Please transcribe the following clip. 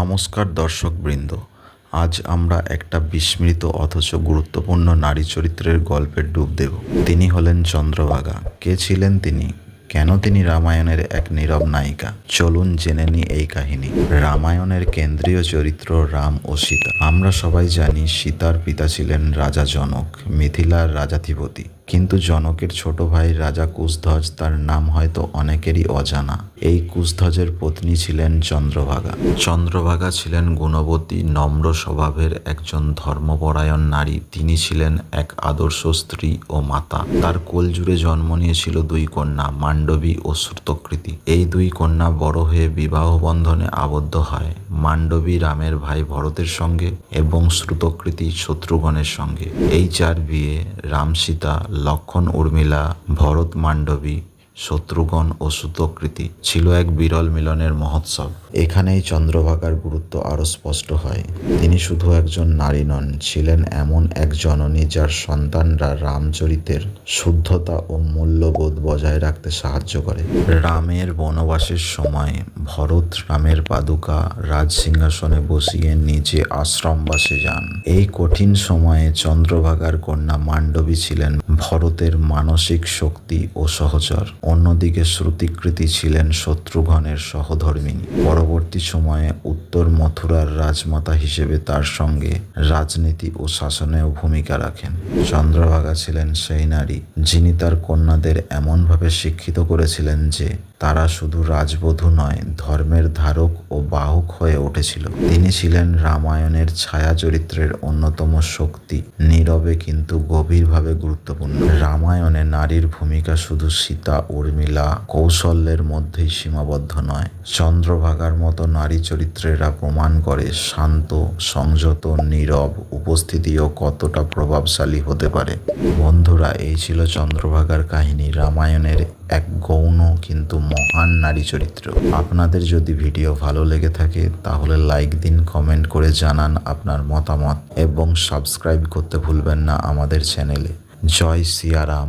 নমস্কার দর্শকবৃন্দ। আজ আমরা একটা বিস্মৃত অথচ গুরুত্বপূর্ণ নারী চরিত্রের গল্পের ডুব দেব। তিনি হলেন চন্দ্রভাগা। কে ছিলেন তিনি? কেন তিনি রামায়ণের এক নীরব নায়িকা? চলুন জেনে নি এই কাহিনী। রামায়ণের কেন্দ্রীয় চরিত্র রাম ও সীতা। আমরা সবাই জানি সীতার পিতা ছিলেন রাজা জনক, মিথিলার রাজাধিপতি। কিন্তু জনকের ছোট ভাই রাজা কুশধ্বজ তার নাম হয়তো অনেকেরই অজানা। এই কুশধ্বজের পত্নী ছিলেন চন্দ্রভাগা। চন্দ্রভাগা ছিলেন গুণবতী, নম্র স্বভাবের একজন ধর্মপরায়ণ নারী। তিনি ছিলেন এক আদর্শ স্ত্রী ও মাতা। তার কোল জুড়ে জন্ম নিয়েছিল দুই কন্যা মান্ডবী ও শ্রুতকৃতি এই দুই কন্যা বড় হয়ে বিবাহ বন্ধনে আবদ্ধ হয়। মান্ডবী রামের ভাই ভরতের সঙ্গে এবং শ্রুতকৃতি শত্রুঘ্নের সঙ্গে। এই চার বিয়ে রাম সীতা লক্ষণ উর্মিলা, ভরত মান্ডবী শত্রুঘ্ন ও সুতকৃতি ছিল এক বিরল মিলনের মহোৎসব। এখানেই চন্দ্রভাগার গুরুত্ব আরও স্পষ্ট হয়। তিনি শুধু একজন নারী নন, ছিলেন এমন এক জননী যার সন্তানরা রামচরিতের শুদ্ধতা ও মূল্যবোধ বজায় রাখতে সাহায্য করে। রামের বনবাসের সময় ভরত রামের পাদুকা রাজ সিংহাসনে বসিয়ে নিজে আশ্রমবাসে যান। এই কঠিন সময়ে চন্দ্রভাগার কন্যা মান্ডবী ছিলেন ভরতের মানসিক শক্তি ও সহচর। অন্যদিকে শ্রুতিকৃতি ছিলেন শত্রুঘ্নের সহধর্মিনী। পরবর্তী সময়ে উত্তর মথুরার রাজমাতা হিসেবে তার সঙ্গে রাজনীতি ও শাসনেও ভূমিকা রাখেন। চন্দ্রভাগা ছিলেন সেই নারী, যিনি তার কন্যাদের এমনভাবে শিক্ষিত করেছিলেন যে তারা শুধু রাজবধূ নয়, ধর্মের ধারক ও বাহক হয়ে উঠেছিল। তিনি ছিলেন রামায়ণের ছায়া চরিত্রের অন্যতম শক্তি, নীরবে কিন্তু গভীরভাবে গুরুত্বপূর্ণ। রামায়ণে নারীর ভূমিকা শুধু সীতা, উর্মিলা কৌশল্যের মধ্যেই সীমাবদ্ধ নয়। চন্দ্রভাগার মতো নারী চরিত্রেরা প্রমাণ করে শান্ত, সংযত, নীরব উপস্থিতিও কতটা প্রভাবশালী হতে পারে। বন্ধুরা, এই ছিল চন্দ্রভাগার কাহিনী। রামায়ণের এক গৌণ কিন্তু মহান নারী চরিত্র। আপনাদের যদি ভিডিও ভালো লেগে থাকে, তাহলে লাইক দিন, কমেন্ট করে জানান আপনার মতামত এবং সাবস্ক্রাইব করতে ভুলবেন না আমাদের চ্যানেলে। জয় সিয়ারাম।